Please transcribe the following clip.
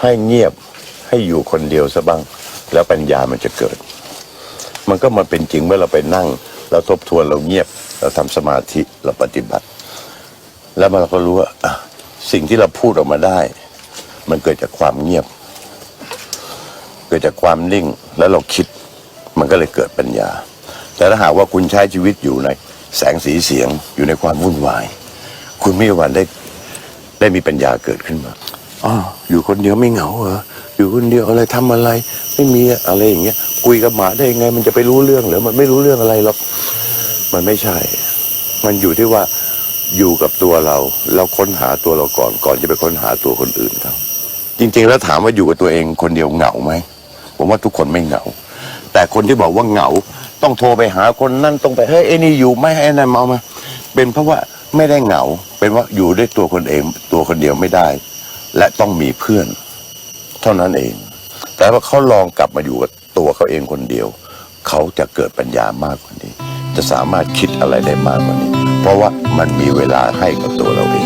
ให้เงียบให้อยู่คนเดียวซะบ้าง แล้วปัญญามันจะเกิด มันก็มาเป็นจริงเมื่อเราไปนั่ง เราทบทวนเราเงียบ เราทำสมาธิเราปฏิบัติ แล้วมันเราก็รู้ว่าสิ่งที่เราพูดออกมาได้ มันเกิดจากความเงียบ เกิดจากความนิ่งแล้วเราคิด มันก็เลยเกิดปัญญา แต่ถ้าหากว่าคุณใช้ชีวิตอยู่ในแสงสีเสียงอยู่ในความวุ่นวาย คุณไม่มีวันได้ได้มีปัญญาเกิดขึ้นมา อ๋ออยู่คนเดียวไม่เหงาเหรออยู่คนเดียวอะไรทำอะไร ไม่มีอะไรอย่างเงี้ยคุยกับหมาได้ยังไง มันจะไปรู้เรื่องหรือมันไม่รู้เรื่องอะไรหรอกมันไม่ใช่ มันอยู่ที่ว่าอยู่กับตัวเราเราค้นหาตัวเราก่อนก่อนจะไปค้นหาตัวคนอื่นเขาจริง ๆ แล้วถามว่าอยู่กับตัวเองคนเดียวเหงาไหมผมว่าทุกคนไม่เหงา แต่คนที่บอกว่าเหงา ต้องโทรไปหาคนนั่นต้องไปเฮ้ยไอ้นี่อยู่ไหม่ให้นั่นมาเอามาเป็นเพราะว่าไม่ได้เหงา เป็นว่าอยู่ด้วยตัวคนเอง ตัวคนเดียวไม่ได้ และต้องมีเพื่อน เท่านั้นเอง แต่ว่าเขาลองกลับมาอยู่กับตัวเขาเองคนเดียว เขาจะเกิดปัญญามากกว่านี้ จะสามารถคิดอะไรได้มากกว่านี้ เพราะว่ามันมีเวลาให้กับตัวเราเอง